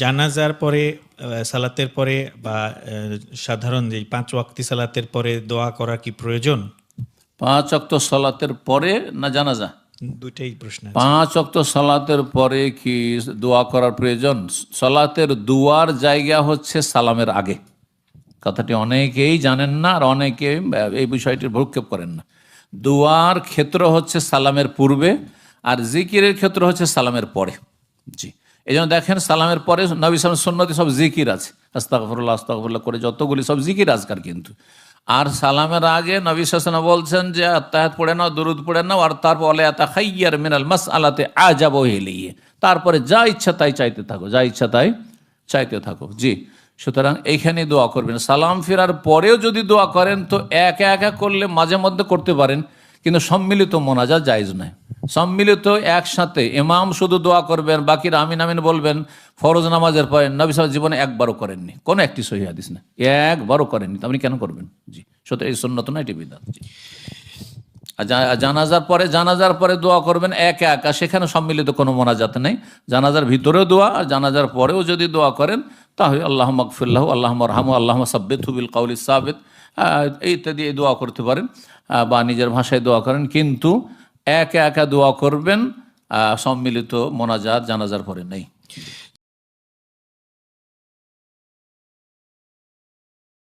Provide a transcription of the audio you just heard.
জানাজার পরে সালাতের পরে বা সাধারণ যে পাঁচ ওয়াক্তি সালাতের পরে দোয়া করা কি প্রয়োজন? পাঁচ অক্ত সলাতের পরে না জানাজা? দুইটাই প্রশ্ন পাঁচ অক্ত সলাতের পরে কি দোয়া করার প্রয়োজন? সলাতের দুয়ার জায়গা হচ্ছে সালামের আগে। কথাটি অনেকেই জানেন না আর অনেকে এই বিষয়টির ভ্রুক্ষেপ করেন না। দুয়ার ক্ষেত্র হচ্ছে সালামের পূর্বে আর জিকিরের ক্ষেত্র হচ্ছে সালামের পরে। জি। এই জন্য দেখেন সালামের পরে নবী সালাম সন্ন্যতি সব জিকির আছে। আস্তাগফরুল্লাহ আস্তাগফরুল্লাহ করে যতগুলি সব জিকির আজকার কিন্তু। আর সালামের আগে নবী সাসনা বলছেন যে আত্মাহাত পড়ে নাও, দরুদ পড়ে নাও, আর তারপর বলে আতা খাইয়ার মিনাল মাস আলাতে আজাব হেলিয়ে তারপরে যা ইচ্ছা তাই চাইতে থাকো, যা ইচ্ছা তাই চাইতে থাকো। জি, সুতরাং এইখানে দোয়া করবেন। সালাম ফেরার পরেও যদি দোয়া করেন, তো একা একা করলে মাঝে মধ্যে করতে পারেন, কিন্তু সম্মিলিত মোনাজাত জায়জ নয়। সম্মিলিত একসাথে ইমাম শুধু দোয়া করবেন, বাকিরা আমিন আমিন বলবেন, ফরজ নামাজের পরে নবী সাহেব জীবনে একবারও করেননি। কোনো একটি সহি হাদিস না। একবারও করেননি। আপনি কেন করবেন? জি। সুতরাং এই সন্ন্যত না, এটি বিধান জানাজার পরে জানাজার পরে দোয়া করবেন একা একা, সেখানে সম্মিলিত কোনো মোনাজাত নেই। জানাজার ভিতরেও দোয়া, আর জানাজার পরেও যদি দোয়া করেন, তাহলে আল্লাহ মকফুল্লাহ আল্লাহ রহমু আল্লাহ সাব্বিত হুবিল কাউলি সাবেদ ইত্যাদি এই দোয়া করতে পারেন। বা নিজের ভাষায় দোয়া করেন। কিন্তু একা একা দোয়া করবেন সম্মিলিত মোনাজাত জানাজার পরে নেই।